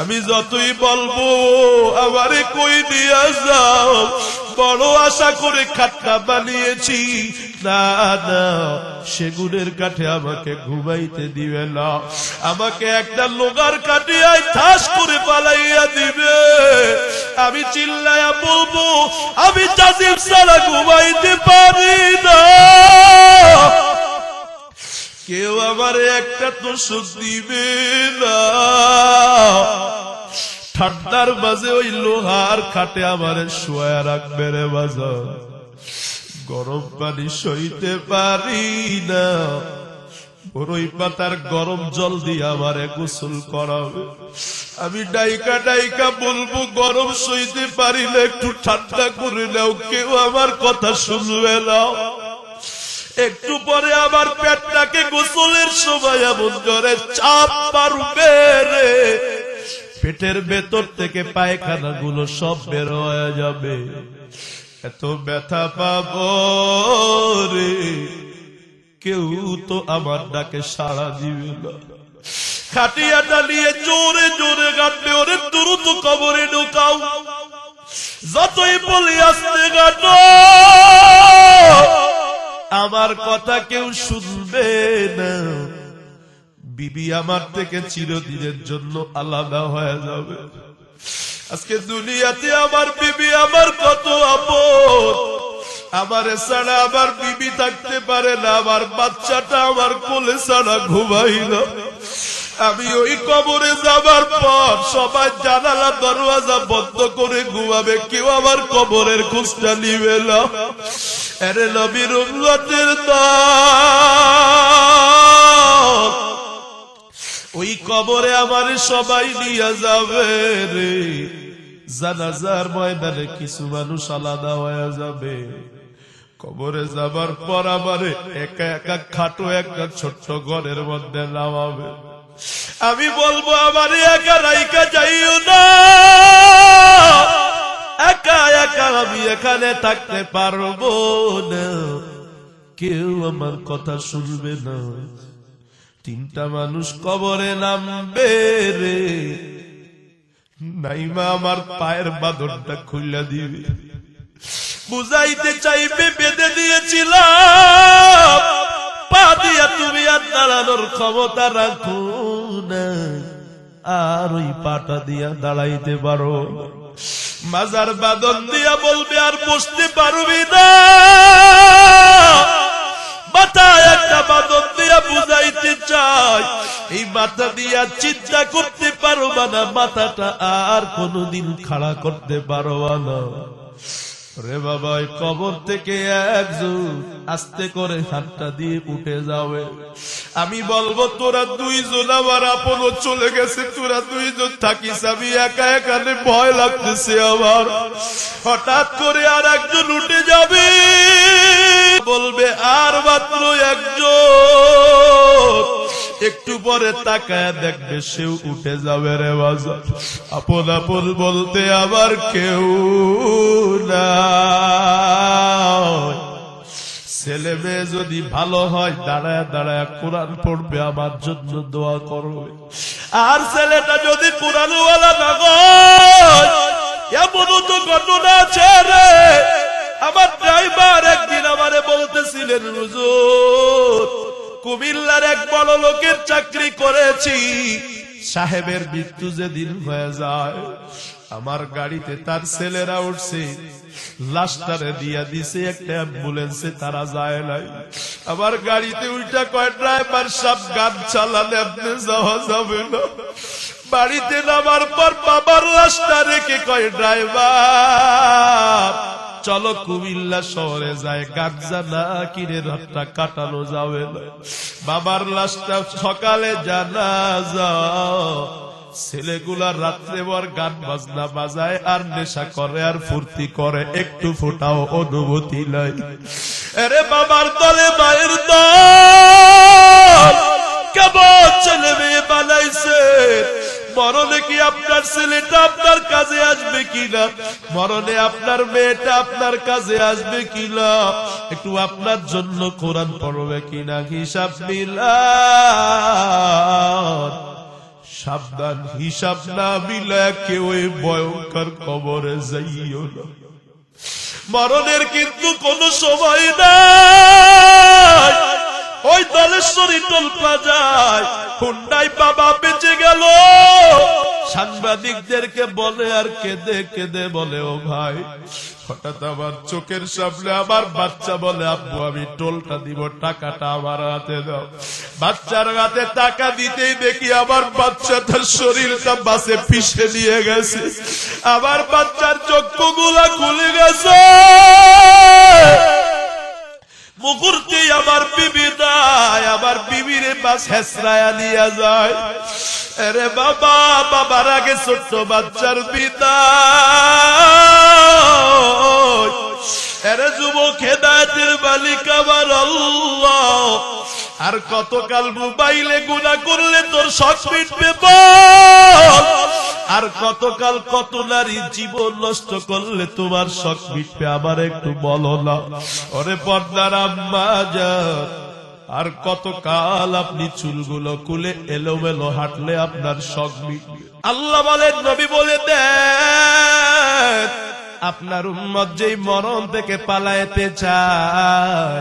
আমি যতই বলব, আমারে কই দিয়া যাও? বড় আশা করে খাটটা বানিয়েছি। না না সেগুনের কাঠে আমাকে ঘুমাইতে দিবে না। আমাকে একটা লোগার কাটিয়ায় ঠাস করে পালাইয়া দিবে। আমি চিল্লায়া বলব, আমি চাষির ছাড়া ঘুমাইতে পারি না। কেউ আমার একটা তো সুখ দিবে না। ঠান্ডার মাঝে ওই লোহার খাটে আমার শোয়া রাখবে রে বাজার গরম পানি সইতে পারি না। বরই পাতার গরম জল দিয়ে আমারে গোসল করাবে। আমি ডাইকা ডাইকা বলব, গরম সইতে পারি না একটু ঠান্ডা করে নাও, কেউ আমার কথা শুনবে না। একটু পরে আমার পেটটাকে গোসলের সময় এমন করে চাপ পারবে রে। পেটের ভেতর থেকে পায়খানা গুলো সব বের হয়ে যাবে। এত ব্যথা পাব রে। কেউ তো আমার ডাকে সাড়া দিবে না। খাটিয়াটা নিয়ে জোরে জোরে গাঁটবে ওরে দ্রুত কবরে ঢোকাও। যতই বলি আসতে গাটো আমার কথা কেউ শুনবে না। বিবি আমার থেকে চিরদিনের জন্য আলাদা হয়ে যাবে। আজকে দুনিয়াতে আমার বিবি আমার কত আপন আমার ছাড়া আমার বিবি থাকতে পারে না, আমার বাচ্চাটা আমার কোলে ছাড়া ঘুমাই না। আমি ওই কবরে যাবার পর সবাই জানালা দরওয়াজা বন্ধ করে ঘুমাবে, কেউ আমার কবরের খোঁজটা নিবে না। আরে নবীর উম্মতের ওই কবরে আমার সবাই নিয়ে যাবে রে। জানাজার ময়দানে কিছু মানুষ আলাদা হয়ে যাবে। কবরে যাবার পর আমারে একা একা খাটো একটা ছোট্ট ঘরের মধ্যে নামাবে। আমি বলব, আমার একা রাইকা যাইও না। একা একা আমি এখানে থাকতে পারব না। কেউ আমার কথা শুনবে না। তিনটা মানুষ কবরে নামবে রে। নাইমা আমার পায়ের বাদরটা খুললা দিবে। বুঝাইতে চাইবে, বেঁধে দিয়েছিলাম। পা দিয়া তুমি আর দাঁড়ানোর ক্ষমতা রাখো না। আর ওই পাটা দিয়া দাঁড়াইতে পারো। মাজার বাদন দিয়া বলবে, আর বসতে পারবি না। মাথায় একটা দিয়া এই মাথা চিন্তা করতে মাথাটা আর কোনদিন খাড়া করতে পারবা না। রে বাবাই, কবর থেকে একজন আস্তে করে হাতটা দিয়ে উঠে যাবে। আমি বলব, তোরা দুইজন আমার আপন চলে গেছে, তোরা দুইজন থাকিস, আমি একা একানে ভয় লাগতেছে আমার। হঠাৎ করে আর একজন উঠে যাবে, বলবে, আর মাত্র একজন। একটু পরে তাকায় দেখবে সেও উঠে যাবে রে বাজার। আপন আপন বলতে আবার কেউ না ছেলে মেয়ে যদি ভালো হয়, দাঁড়ায় দাঁড়ায় কোরআন পড়বে, আমার জন্য দোয়া করবে। আর ছেলেটা যদি কোরআনওয়ালা না তো আমার ড্রাইভার একদিন আমারে বলতেছিলেন, হুজুর কুমিল্লার এক বড় লোকের চাকরি করেছি। সাহেবের মৃত্যু যেদিন হয়ে যায়, আমার গাড়িতে তার ছেলেরা উঠছে। লাশটারে দিয়া দিছে, একটা অ্যাম্বুলেন্সে, তারা যায় নাই। আমার গাড়িতে উল্টা কয়, ড্রাইভার সব গান চালালে আপনি যাওয়া যাবে না। বাড়িতে নামার পর বাবার লাশটা রেখে কয়, ড্রাইভার চলো কুমিল্লা শহরে যায়। গাঞ্জা না কিনে রাতটা কাটানো যাবে না। বাবার লাশটা সকালে জানা যাও। ছেলেগুলা রাত্রে বর গান বাজনা বাজায়, আর নেশা করে, আর ফুর্তি করে। একটু ফোটাও অনুভূতি নাই। আরে বাবার দলে মায়ের দল মরণে কি আপনার ছেলেটা আপনার কাজে আসবে কিনা? মরণে আপনার মেয়েটা আপনার কাজে আসবে কিনা? একটু আপনার জন্য কোরআন পড়বে কিনা? হিসাব মিলা সাবধান, হিসাব না মিলায় কেউ ভয়ঙ্কর কবরে যাইও না। মরণের কিন্তু কোনো সময় নাই। ওই দলেশ্বরী টলপা যায় হুন্ডাই বাবা বেঁচে গেল। সাংবাদিকদেরকে বলে, আর কেঁদে কেঁদে বলে, ও ভাই। হঠাৎ আমার চোখের সামনে আমার বাচ্চা বলে, আব্বু, আমি টোলটা দিব, টাকাটা আমার হাতে দাও। বাচ্চার হাতে টাকা দিতেই দেখি আমার বাচ্চা তার শরীরটা বাসে পিষে নিয়ে গেছে। আমার বাচ্চার চক্ষুগুলা খুলে গেছে। মুহূর্তে আমার বিবি নাই আমার বিবিরে বাস হেসরায়া নিয়ে যায়। আরে বাবা, বাবার আগে ছোট্ট বাচ্চার পিতা। আরে যুবক হেদায়তের আমার আল্লাহ। আর কতকাল মোবাইলে গুণা করলে তোর শখ মিটবে আর কতকাল কত নারী জীবন নষ্ট করলে তোমার শখ মিটবে আবার একটু বলো না। ওরে পর্দার আম্মা যান আর কতকাল আপনি চুলগুলো কুলে এলোমেলো হাঁটলে আপনার শখ মিটবে। আল্লাহ বলেন, নবী বলে দেন, আপনার উম্মত যেই মরণ থেকে পালাইতে চায়,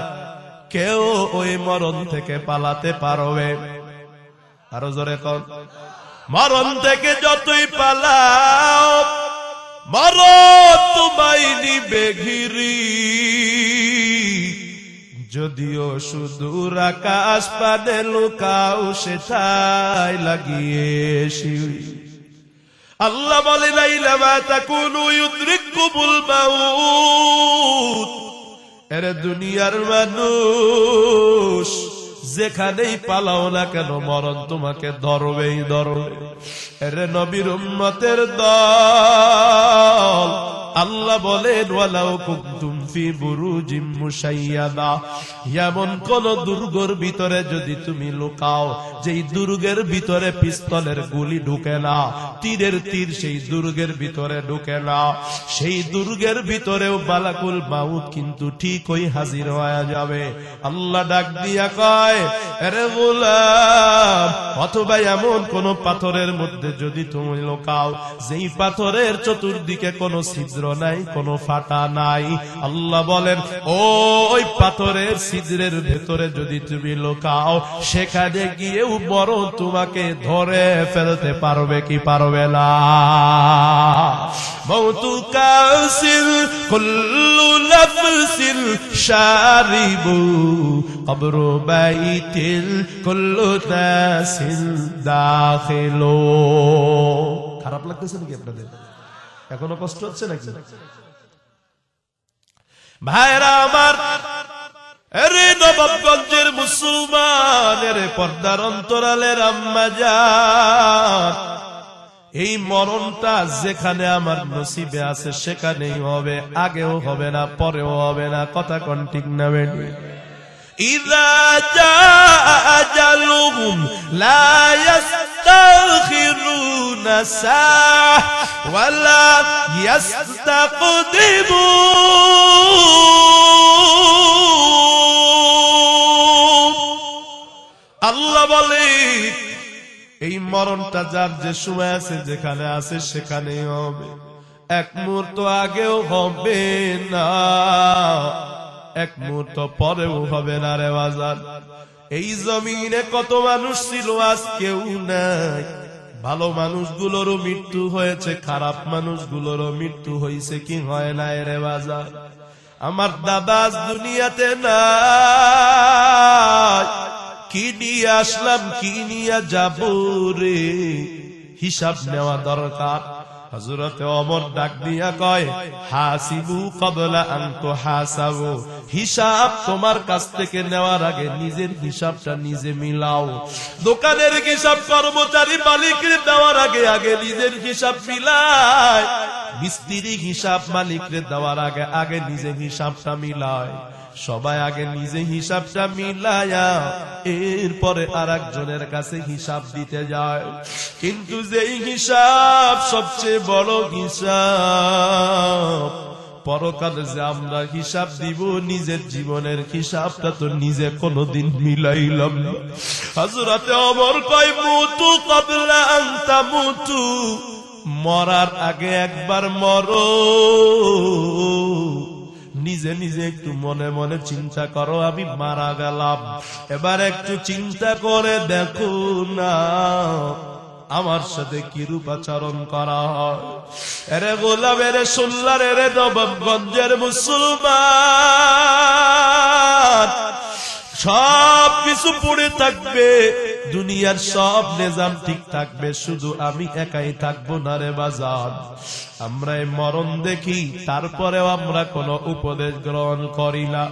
কেউ ওই মরণ থেকে পালাতে পারবে। আরও জোরে কন, মরণ থেকে যতই পালাও, মরণ তোমায় নিবে ঘিরি। যদিও সুদূর আকাশ পাদে লুকাও সেটাই লাগিয়ে আল্লাহ বলে এরে দুনিয়ার মানুষ, যেখানেই পালাও না কেন, মরণ তোমাকে ধরবেই ধরবে। এরে নবীর উম্মতের দল আল্লাহ বলেন, ওয়ালাউ কুনতুম ফি বুরুজিম মুশাইয়াদা। এমন কোন দুর্গর ভিতরে যদি তুমি লুকাও, যেই দুর্গের ভিতরে পিস্তলের গুলি ঢুকে না, তীরের তীর সেই দুর্গের ভিতরে ঢুকে না, সেই দুর্গের ভিতরেও বালাকুল মাউত কিন্তু ঠিকই হাজির হয়ে যাবে। আল্লাহ ডাক দিয়া কয় আরে গোলাম, অথবা এমন কোন পাথরের মধ্যে যদি তুমি লোকাও, যেই পাথরের চতুর্দিকে কোন ছিদ্র নাই, কোনো ফাটা নাই। আল্লাহ বলেন ওই পাথরের ছিদ্রের ভেতরে যদি তুমি লোকাও, সেখানে গিয়েও বড় তোমাকে ধরে ফেলতে পারবে কি পারবে না। মৌতু কাসিল, কুল্লু লাফসিল শারিবু, কবর বাইতিল, কুল্লু নাসিল দাখিলু। খারাপ লাগতেছে নাকি আপনাদের? এখনও কষ্ট হচ্ছে নাকি? ভাইরা আমার নবাবগঞ্জের মুসলমানের পর্দার অন্তরালের আম্মা এই মরণটা যেখানে আমার নসিবে আছে, সেখানেই হবে, আগেও হবে না, পরেও হবে না, কথা কোন ঠিক না বেটি? إذا جاء أجلهم لا يستأخرون ساعة ولا يستقدمون আল্লাহ বলে এই মরণটা যার যে সময় আছে যেখানে আছে সেখানেই হবে এক মুহূর্ত আগেও হবে না এক মুহূর্ত পরেও হবে না রে বাজার। এই জমিনে কত মানুষ ছিল, আজ কেউ নাই। ভালো মানুষগুলোরও মৃত্যু হয়েছে, খারাপ মানুষগুলোরও মৃত্যু হয়েছে কি হয় না রে বাজার? আমার দাদা দুনিয়াতে না কি নিয়ে আসলাম, কি নিয়ে যাব রে? হিসাব নেওয়া দরকার। হজরতে অমর ডাক দিয়া কয়, হাসিবু কবলা আন্ত হাসাবু হিসাব তোমার কাছ থেকে নেওয়ার আগে নিজের হিসাবটা নিজে মিলাও। দোকানের হিসাব কর্মচারী মালিকের দেওয়ার আগে আগে নিজের হিসাব মিলায় মিস্ত্রি হিসাব মালিকরে দেওয়ার আগে আগে নিজে হিসাবটা মিলায়। সবাই আগে নিজে হিসাবটা মিলায়া এরপরে আর একজনের কাছে হিসাব দিতে যায়। কিন্তু যেই হিসাব সবচেয়ে বড় হিসাব, পরকালে যে আমরা হিসাব দিব, নিজের জীবনের হিসাবটা তো নিজে কোনোদিন মিলাইলাম না। হাজরাতে অমর কয়, মুতু কবলা আন্তা মুতু। মরার আগে একবার মরো। নিজে নিজে একটু মনে মনে চিন্তা করো, আমি মারা গেলাম। এবার একটু চিন্তা করে দেখো না, আমার সাথে কি রূপাচরণ করা হয়। এরে গোলাম, এরে সোল্লার, এরে নবাবগঞ্জের মুসলমান সব কিছু পড়ে থাকবে, দুনিয়ার সব নিজাম ঠিক থাকবে, শুধু আমি একাই থাকব না রে বাজার আমরা মরণ দেখি, তারপরেও আমরা কোনো উপদেশ গ্রহণ করি না।